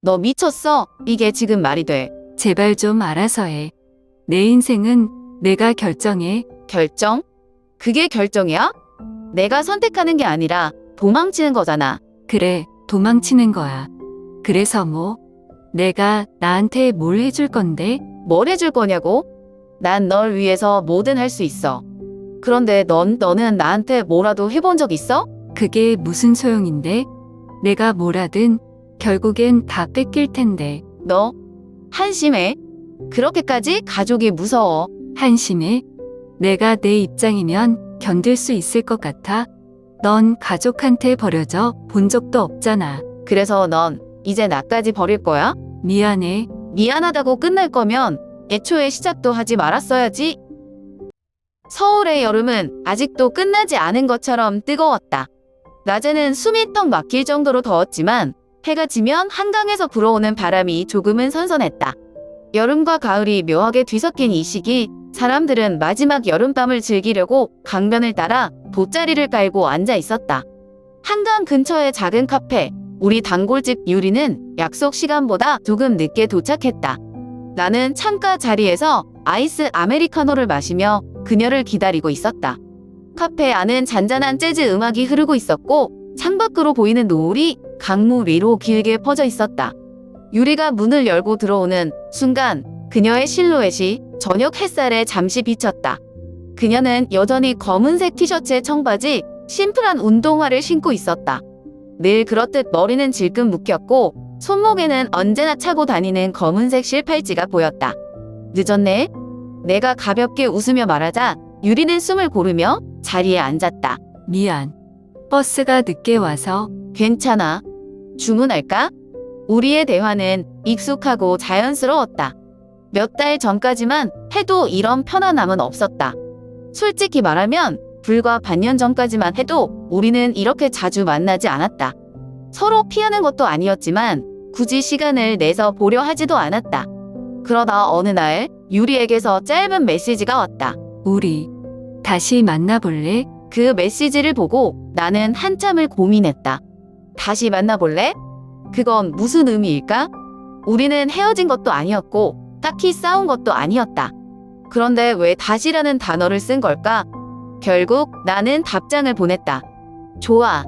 너 미쳤어? 이게 지금 말이 돼. 제발 좀 알아서 해. 내 인생은 내가 결정해. 결정? 그게 결정이야? 내가 선택하는 게 아니라 도망치는 거잖아. 그래, 도망치는 거야. 그래서 뭐? 내가 나한테 뭘 해줄 건데? 뭘 해줄 거냐고? 난 널 위해서 뭐든 할 수 있어. 그런데 넌, 너는 나한테 뭐라도 해본 적 있어? 그게 무슨 소용인데? 내가 뭘 하든 결국엔 다 뺏길 텐데. 너? 한심해? 그렇게까지 가족이 무서워. 한심해? 내가 내 입장이면 견딜 수 있을 것 같아? 넌 가족한테 버려져 본 적도 없잖아. 그래서 넌 이제 나까지 버릴 거야? 미안해. 미안하다고 끝날 거면 애초에 시작도 하지 말았어야지. 서울의 여름은 아직도 끝나지 않은 것처럼 뜨거웠다. 낮에는 숨이 턱 막힐 정도로 더웠지만 해가 지면 한강에서 불어오는 바람이 조금은 선선했다. 여름과 가을이 묘하게 뒤섞인 이 시기 사람들은 마지막 여름밤을 즐기려고 강변을 따라 돗자리를 깔고 앉아 있었다. 한강 근처의 작은 카페, 우리 단골집 유리는 약속 시간보다 조금 늦게 도착했다. 나는 창가 자리에서 아이스 아메리카노를 마시며 그녀를 기다리고 있었다. 카페 안은 잔잔한 재즈 음악이 흐르고 있었고 창밖으로 보이는 노을이 강물 위로 길게 퍼져 있었다. 유리가 문을 열고 들어오는 순간 그녀의 실루엣이 저녁 햇살에 잠시 비쳤다. 그녀는 여전히 검은색 티셔츠에 청바지, 심플한 운동화를 신고 있었다. 늘 그렇듯 머리는 질끈 묶였고 손목에는 언제나 차고 다니는 검은색 실팔찌가 보였다. 늦었네? 내가 가볍게 웃으며 말하자 유리는 숨을 고르며 자리에 앉았다. 미안. 버스가 늦게 와서 괜찮아. 주문할까? 우리의 대화는 익숙하고 자연스러웠다. 몇 달 전까지만 해도 이런 편안함은 없었다. 솔직히 말하면 불과 반년 전까지만 해도 우리는 이렇게 자주 만나지 않았다. 서로 피하는 것도 아니었지만 굳이 시간을 내서 보려 하지도 않았다. 그러다 어느 날 유리에게서 짧은 메시지가 왔다. 우리 다시 만나볼래? 그 메시지를 보고 나는 한참을 고민했다. 다시 만나볼래? 그건 무슨 의미일까? 우리는 헤어진 것도 아니었고 딱히 싸운 것도 아니었다. 그런데 왜 다시라는 단어를 쓴 걸까? 결국 나는 답장을 보냈다. 좋아.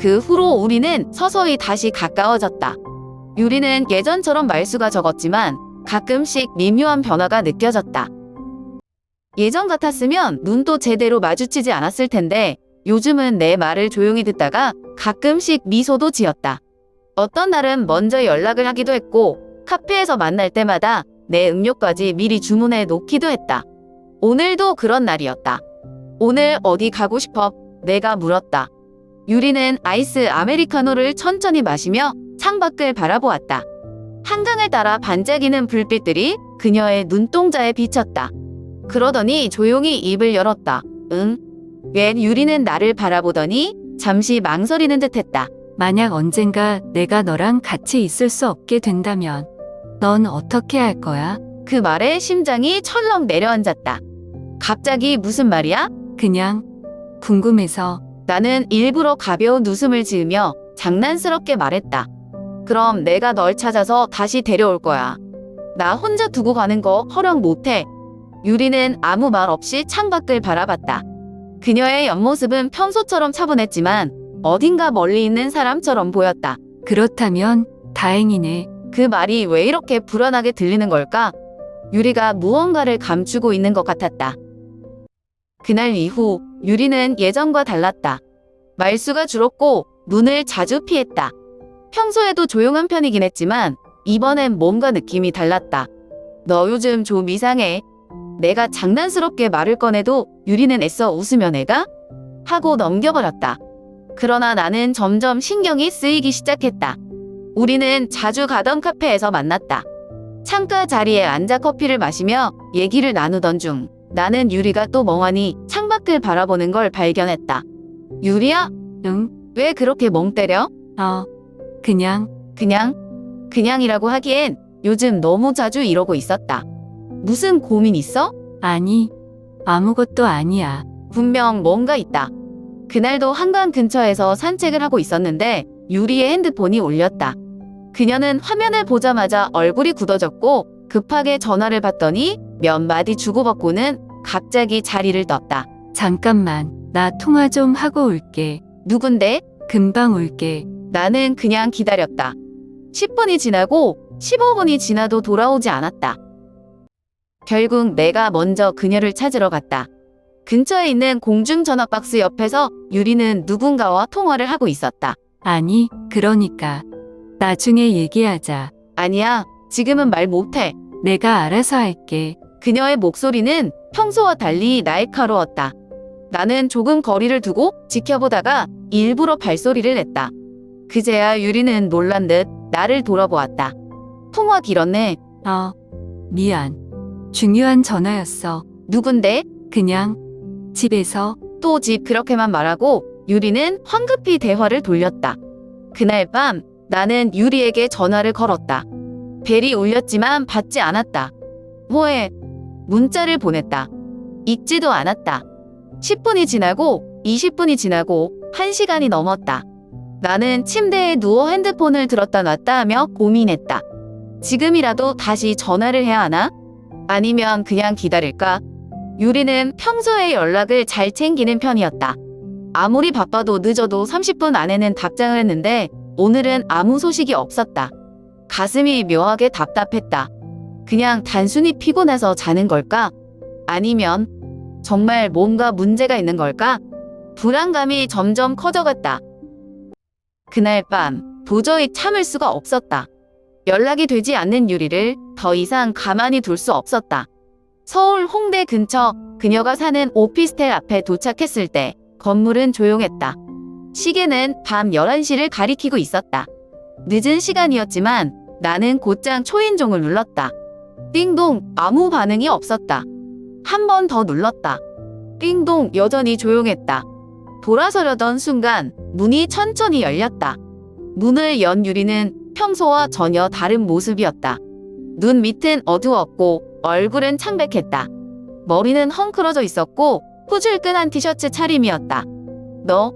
그 후로 우리는 서서히 다시 가까워졌다. 유리는 예전처럼 말수가 적었지만 가끔씩 미묘한 변화가 느껴졌다. 예전 같았으면 눈도 제대로 마주치지 않았을 텐데 요즘은 내 말을 조용히 듣다가 가끔씩 미소도 지었다. 어떤 날은 먼저 연락을 하기도 했고 카페에서 만날 때마다 내 음료까지 미리 주문해 놓기도 했다. 오늘도 그런 날이었다. 오늘 어디 가고 싶어? 내가 물었다. 유리는 아이스 아메리카노를 천천히 마시며 창밖을 바라보았다. 한강을 따라 반짝이는 불빛들이 그녀의 눈동자에 비쳤다. 그러더니 조용히 입을 열었다. 응? 웬 유리는 나를 바라보더니 잠시 망설이는 듯 했다. 만약 언젠가 내가 너랑 같이 있을 수 없게 된다면 넌 어떻게 할 거야? 그 말에 심장이 철렁 내려앉았다. 갑자기 무슨 말이야? 그냥 궁금해서 나는 일부러 가벼운 웃음을 지으며 장난스럽게 말했다. 그럼 내가 널 찾아서 다시 데려올 거야. 나 혼자 두고 가는 거 허락 못해. 유리는 아무 말 없이 창밖을 바라봤다. 그녀의 옆모습은 평소처럼 차분했지만 어딘가 멀리 있는 사람처럼 보였다. 그렇다면 다행이네. 그 말이 왜 이렇게 불안하게 들리는 걸까? 유리가 무언가를 감추고 있는 것 같았다. 그날 이후 유리는 예전과 달랐다. 말수가 줄었고 문을 자주 피했다. 평소에도 조용한 편이긴 했지만 이번엔 뭔가 느낌이 달랐다. 너 요즘 좀 이상해. 내가 장난스럽게 말을 꺼내도 유리는 애써 웃으며 내가? 하고 넘겨버렸다. 그러나 나는 점점 신경이 쓰이기 시작했다. 우리는 자주 가던 카페에서 만났다. 창가 자리에 앉아 커피를 마시며 얘기를 나누던 중 나는 유리가 또 멍하니 창밖을 바라보는 걸 발견했다. 유리야? 응? 왜 그렇게 멍 때려? 어. 그냥 그냥? 그냥이라고 하기엔 요즘 너무 자주 이러고 있었다. 무슨 고민 있어? 아니. 아무것도 아니야. 분명 뭔가 있다. 그날도 한강 근처에서 산책을 하고 있었는데 유리의 핸드폰이 울렸다. 그녀는 화면을 보자마자 얼굴이 굳어졌고 급하게 전화를 받더니 몇 마디 주고받고는 갑자기 자리를 떴다. 잠깐만, 나 통화 좀 하고 올게. 누군데? 금방 올게. 나는 그냥 기다렸다. 10분이 지나고 15분이 지나도 돌아오지 않았다. 결국 내가 먼저 그녀를 찾으러 갔다. 근처에 있는 공중전화 박스 옆에서 유리는 누군가와 통화를 하고 있었다. 아니, 그러니까. 나중에 얘기하자. 아니야, 지금은 말 못해. 내가 알아서 할게. 그녀의 목소리는 평소와 달리 날카로웠다. 나는 조금 거리를 두고 지켜보다가 일부러 발소리를 냈다. 그제야 유리는 놀란 듯 나를 돌아보았다. 통화 길었네. 어, 미안. 중요한 전화였어. 누군데? 그냥 집에서 또 집 그렇게만 말하고 유리는 황급히 대화를 돌렸다. 그날 밤 나는 유리에게 전화를 걸었다. 벨이 울렸지만 받지 않았다. 뭐해? 문자를 보냈다. 읽지도 않았다. 10분이 지나고 20분이 지나고 1시간이 넘었다. 나는 침대에 누워 핸드폰을 들었다 놨다 하며 고민했다. 지금이라도 다시 전화를 해야 하나? 아니면 그냥 기다릴까? 유리는 평소에 연락을 잘 챙기는 편이었다. 아무리 바빠도 늦어도 30분 안에는 답장을 했는데 오늘은 아무 소식이 없었다. 가슴이 묘하게 답답했다. 그냥 단순히 피곤해서 자는 걸까? 아니면 정말 뭔가 문제가 있는 걸까? 불안감이 점점 커져갔다. 그날 밤 도저히 참을 수가 없었다. 연락이 되지 않는 유리를 더 이상 가만히 둘 수 없었다. 서울 홍대 근처 그녀가 사는 오피스텔 앞에 도착했을 때 건물은 조용했다. 시계는 밤 11시를 가리키고 있었다. 늦은 시간이었지만 나는 곧장 초인종을 눌렀다. 띵동 아무 반응이 없었다. 한 번 더 눌렀다. 띵동 여전히 조용했다. 돌아서려던 순간 문이 천천히 열렸다. 문을 연 유리는 평소와 전혀 다른 모습이었다. 눈 밑은 어두웠고 얼굴은 창백했다. 머리는 헝클어져 있었고 후줄근한 티셔츠 차림이었다. 너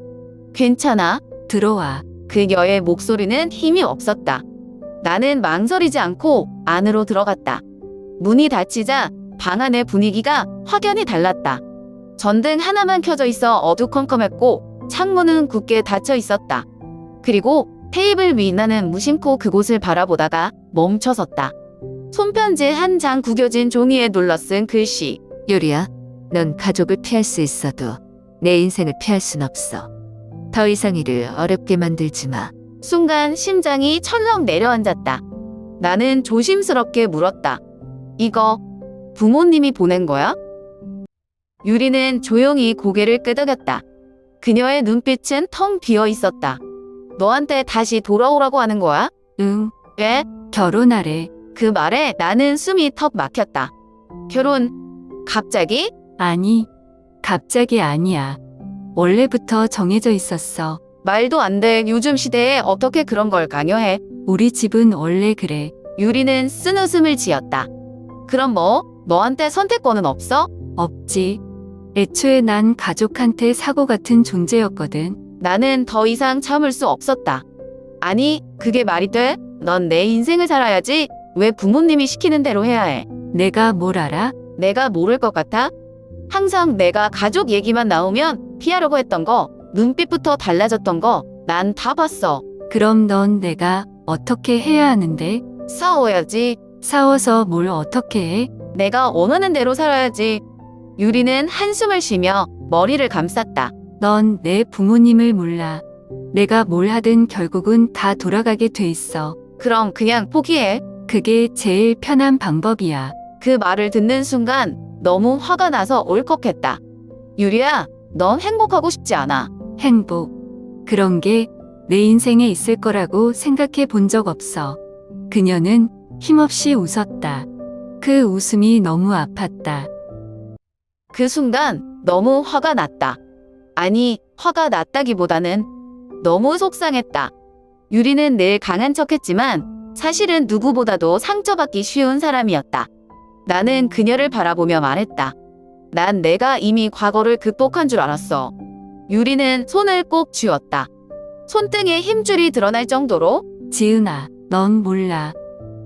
괜찮아? 들어와. 그녀의 목소리는 힘이 없었다. 나는 망설이지 않고 안으로 들어갔다. 문이 닫히자 방 안의 분위기가 확연히 달랐다. 전등 하나만 켜져 있어 어두컴컴했고 창문은 굳게 닫혀 있었다. 그리고 테이블 위 나는 무심코 그곳을 바라보다가 멈춰섰다. 손편지 한 장 구겨진 종이에 눌러 쓴 글씨. 요리야, 넌 가족을 피할 수 있어도 내 인생을 피할 순 없어. 더 이상 일을 어렵게 만들지 마. 순간 심장이 철렁 내려앉았다. 나는 조심스럽게 물었다. 이거 부모님이 보낸 거야? 유리는 조용히 고개를 끄덕였다. 그녀의 눈빛은 텅 비어 있었다. 너한테 다시 돌아오라고 하는 거야? 응, 왜? 결혼하래. 그 말에 나는 숨이 턱 막혔다. 결혼, 갑자기? 아니, 갑자기 아니야. 원래부터 정해져 있었어. 말도 안 돼. 요즘 시대에 어떻게 그런 걸 강요해? 우리 집은 원래 그래. 유리는 쓴 웃음을 지었다. 그럼 뭐? 너한테 선택권은 없어? 없지. 애초에 난 가족한테 사고 같은 존재였거든. 나는 더 이상 참을 수 없었다. 아니, 그게 말이 돼? 넌 내 인생을 살아야지. 왜 부모님이 시키는 대로 해야 해? 내가 뭘 알아? 내가 모를 것 같아? 항상 내가 가족 얘기만 나오면 피하려고 했던 거, 눈빛부터 달라졌던 거, 난 다 봤어. 그럼 넌 내가 어떻게 해야 하는데? 싸워야지. 싸워서 뭘 어떻게 해? 내가 원하는 대로 살아야지. 유리는 한숨을 쉬며 머리를 감쌌다. 넌 내 부모님을 몰라. 내가 뭘 하든 결국은 다 돌아가게 돼 있어. 그럼 그냥 포기해. 그게 제일 편한 방법이야. 그 말을 듣는 순간 너무 화가 나서 울컥했다. 유리야, 넌 행복하고 싶지 않아. 행복. 그런 게 내 인생에 있을 거라고 생각해 본 적 없어. 그녀는 힘없이 웃었다. 그 웃음이 너무 아팠다. 그 순간 너무 화가 났다. 아니, 화가 났다기보다는 너무 속상했다. 유리는 늘 강한 척 했지만 사실은 누구보다도 상처받기 쉬운 사람이었다. 나는 그녀를 바라보며 말했다. 난 내가 이미 과거를 극복한 줄 알았어. 유리는 손을 꼭 쥐었다. 손등에 힘줄이 드러날 정도로 지은아, 넌 몰라.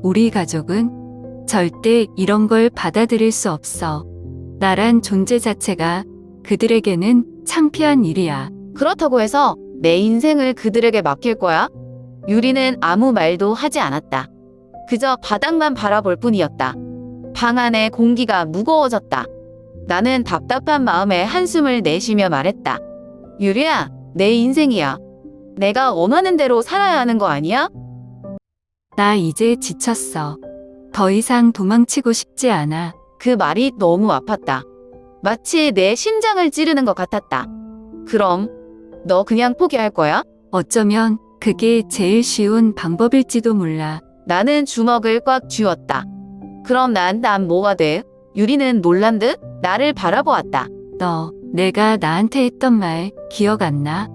우리 가족은 절대 이런 걸 받아들일 수 없어. 나란 존재 자체가 그들에게는 창피한 일이야. 그렇다고 해서 내 인생을 그들에게 맡길 거야? 유리는 아무 말도 하지 않았다. 그저 바닥만 바라볼 뿐이었다. 방 안의 공기가 무거워졌다. 나는 답답한 마음에 한숨을 내쉬며 말했다. 유리야, 내 인생이야. 내가 원하는 대로 살아야 하는 거 아니야? 나 이제 지쳤어. 더 이상 도망치고 싶지 않아. 그 말이 너무 아팠다. 마치 내 심장을 찌르는 것 같았다. 그럼 너 그냥 포기할 거야? 어쩌면 그게 제일 쉬운 방법일지도 몰라. 나는 주먹을 꽉 쥐었다. 그럼 난, 난 뭐가 돼? 유리는 놀란 듯 나를 바라보았다. 너, 내가 나한테 했던 말 기억 안 나?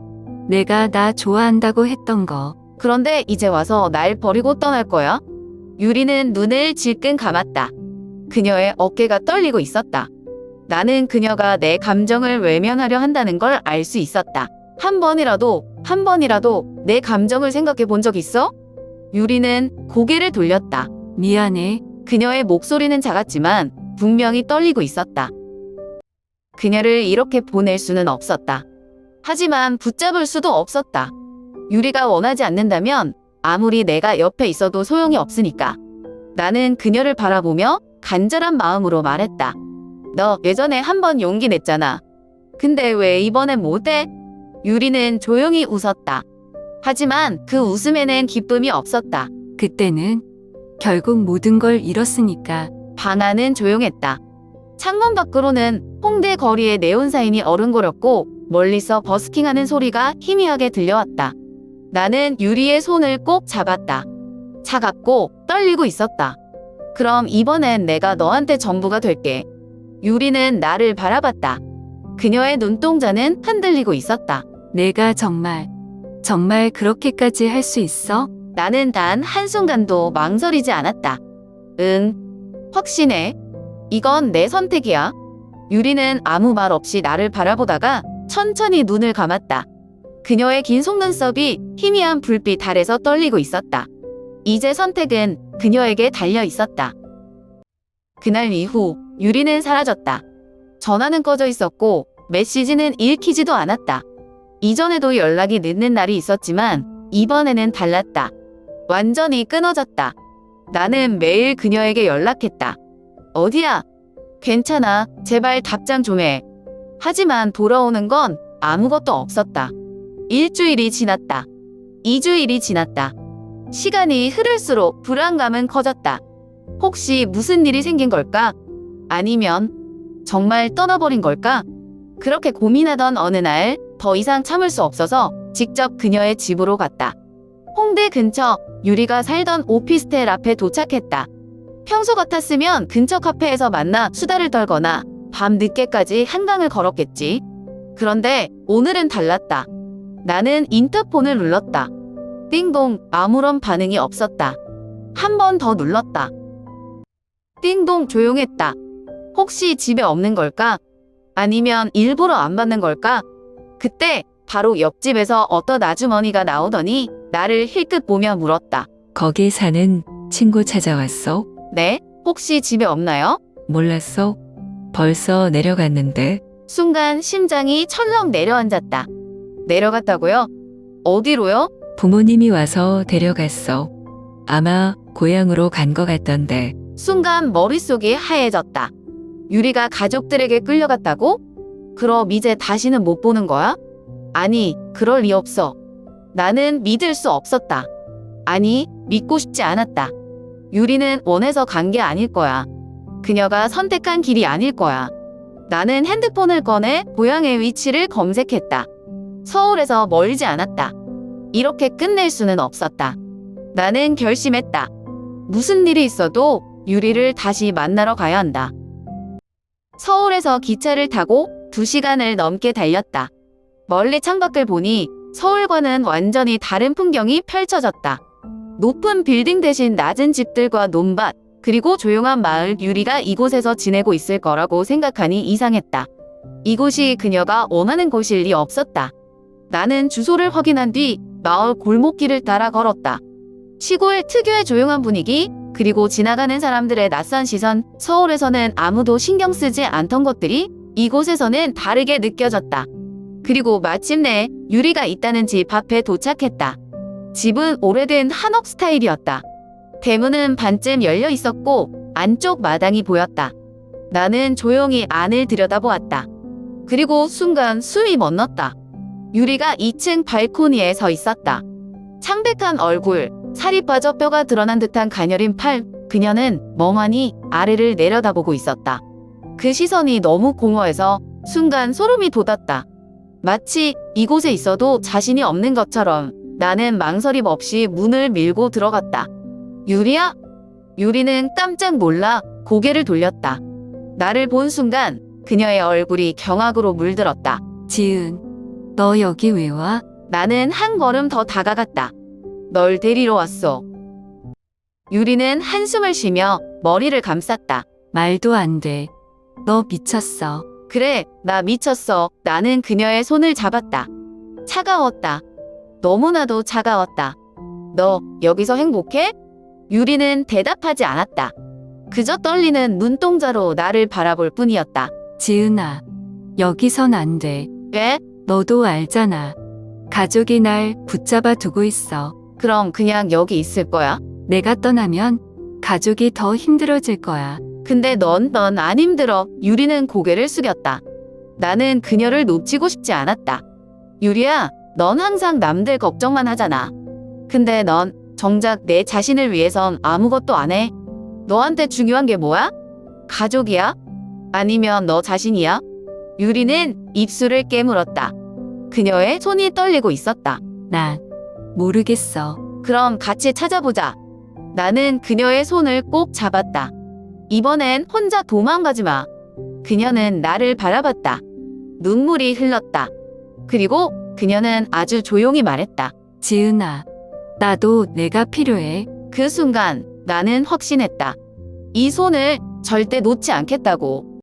내가 나 좋아한다고 했던 거. 그런데 이제 와서 날 버리고 떠날 거야? 유리는 눈을 질끈 감았다. 그녀의 어깨가 떨리고 있었다. 나는 그녀가 내 감정을 외면하려 한다는 걸 알 수 있었다. 한 번이라도, 한 번이라도 내 감정을 생각해 본 적 있어? 유리는 고개를 돌렸다. 미안해. 그녀의 목소리는 작았지만 분명히 떨리고 있었다. 그녀를 이렇게 보낼 수는 없었다. 하지만 붙잡을 수도 없었다. 유리가 원하지 않는다면 아무리 내가 옆에 있어도 소용이 없으니까. 나는 그녀를 바라보며 간절한 마음으로 말했다. 너 예전에 한 번 용기 냈잖아. 근데 왜 이번엔 못해? 유리는 조용히 웃었다. 하지만 그 웃음에는 기쁨이 없었다. 그때는 결국 모든 걸 잃었으니까. 방 안은 조용했다. 창문 밖으로는 홍대 거리의 네온사인이 어른거렸고 멀리서 버스킹하는 소리가 희미하게 들려왔다. 나는 유리의 손을 꼭 잡았다. 차갑고 떨리고 있었다. 그럼 이번엔 내가 너한테 전부가 될게. 유리는 나를 바라봤다. 그녀의 눈동자는 흔들리고 있었다. 내가 정말, 정말 그렇게까지 할 수 있어? 나는 단 한순간도 망설이지 않았다. 응, 확신해. 이건 내 선택이야. 유리는 아무 말 없이 나를 바라보다가 천천히 눈을 감았다. 그녀의 긴 속눈썹이 희미한 불빛 아래서 떨리고 있었다. 이제 선택은 그녀에게 달려 있었다. 그날 이후 유리는 사라졌다. 전화는 꺼져 있었고 메시지는 읽히지도 않았다. 이전에도 연락이 늦는 날이 있었지만 이번에는 달랐다. 완전히 끊어졌다. 나는 매일 그녀에게 연락했다. 어디야? 괜찮아. 제발 답장 좀 해. 하지만 돌아오는 건 아무것도 없었다. 일주일이 지났다. 이주일이 지났다. 시간이 흐를수록 불안감은 커졌다. 혹시 무슨 일이 생긴 걸까? 아니면 정말 떠나버린 걸까? 그렇게 고민하던 어느 날 더 이상 참을 수 없어서 직접 그녀의 집으로 갔다. 홍대 근처 유리가 살던 오피스텔 앞에 도착했다. 평소 같았으면 근처 카페에서 만나 수다를 떨거나 밤 늦게까지 한강을 걸었겠지. 그런데 오늘은 달랐다. 나는 인터폰을 눌렀다. 띵동 아무런 반응이 없었다. 한 번 더 눌렀다. 띵동 조용했다. 혹시 집에 없는 걸까? 아니면 일부러 안 받는 걸까? 그때 바로 옆집에서 어떤 아주머니가 나오더니 나를 힐끗 보며 물었다. 거기 사는 친구 찾아왔어? 네? 혹시 집에 없나요? 몰랐어? 벌써 내려갔는데 순간 심장이 철렁 내려앉았다. 내려갔다고요? 어디로요? 부모님이 와서 데려갔어. 아마 고향으로 간것 같던데 순간 머릿속이 하얘졌다. 유리가 가족들에게 끌려갔다고? 그럼 이제 다시는 못 보는 거야? 아니, 그럴 리 없어. 나는 믿을 수 없었다. 아니, 믿고 싶지 않았다. 유리는 원해서 간 게 아닐 거야. 그녀가 선택한 길이 아닐 거야. 나는 핸드폰을 꺼내 고향의 위치를 검색했다. 서울에서 멀지 않았다. 이렇게 끝낼 수는 없었다. 나는 결심했다. 무슨 일이 있어도 유리를 다시 만나러 가야 한다. 서울에서 기차를 타고 2시간을 넘게 달렸다. 멀리 창밖을 보니 서울과는 완전히 다른 풍경이 펼쳐졌다. 높은 빌딩 대신 낮은 집들과 논밭, 그리고 조용한 마을 유리가 이곳에서 지내고 있을 거라고 생각하니 이상했다. 이곳이 그녀가 원하는 곳일 리 없었다. 나는 주소를 확인한 뒤 마을 골목길을 따라 걸었다. 시골 특유의 조용한 분위기, 그리고 지나가는 사람들의 낯선 시선, 서울에서는 아무도 신경 쓰지 않던 것들이 이곳에서는 다르게 느껴졌다. 그리고 마침내 유리가 있다는 집 앞에 도착했다. 집은 오래된 한옥 스타일이었다. 대문은 반쯤 열려 있었고 안쪽 마당이 보였다. 나는 조용히 안을 들여다보았다. 그리고 순간 숨이 멎었다. 유리가 2층 발코니에 서 있었다. 창백한 얼굴, 살이 빠져 뼈가 드러난 듯한 가녀린 팔, 그녀는 멍하니 아래를 내려다보고 있었다. 그 시선이 너무 공허해서 순간 소름이 돋았다. 마치 이곳에 있어도 자신이 없는 것처럼 나는 망설임 없이 문을 밀고 들어갔다. 유리야? 유리는 깜짝 놀라 고개를 돌렸다. 나를 본 순간 그녀의 얼굴이 경악으로 물들었다. 지은, 너 여기 왜 와? 나는 한 걸음 더 다가갔다. 널 데리러 왔어. 유리는 한숨을 쉬며 머리를 감쌌다. 말도 안 돼. 너 미쳤어. 그래, 나 미쳤어. 나는 그녀의 손을 잡았다. 차가웠다. 너무나도 차가웠다. 너 여기서 행복해? 유리는 대답하지 않았다. 그저 떨리는 눈동자로 나를 바라볼 뿐이었다. 지은아, 여기선 안 돼. 왜? 너도 알잖아. 가족이 날 붙잡아 두고 있어. 그럼 그냥 여기 있을 거야? 내가 떠나면 가족이 더 힘들어질 거야. 근데 넌, 넌 안 힘들어. 유리는 고개를 숙였다. 나는 그녀를 놓치고 싶지 않았다. 유리야, 넌 항상 남들 걱정만 하잖아. 근데 넌 정작 내 자신을 위해선 아무것도 안 해. 너한테 중요한 게 뭐야? 가족이야? 아니면 너 자신이야? 유리는 입술을 깨물었다. 그녀의 손이 떨리고 있었다. 난 모르겠어. 그럼 같이 찾아보자. 나는 그녀의 손을 꼭 잡았다. 이번엔 혼자 도망가지 마. 그녀는 나를 바라봤다. 눈물이 흘렀다. 그리고 그녀는 아주 조용히 말했다. 지은아, 나도 내가 필요해. 그 순간 나는 확신했다. 이 손을 절대 놓지 않겠다고.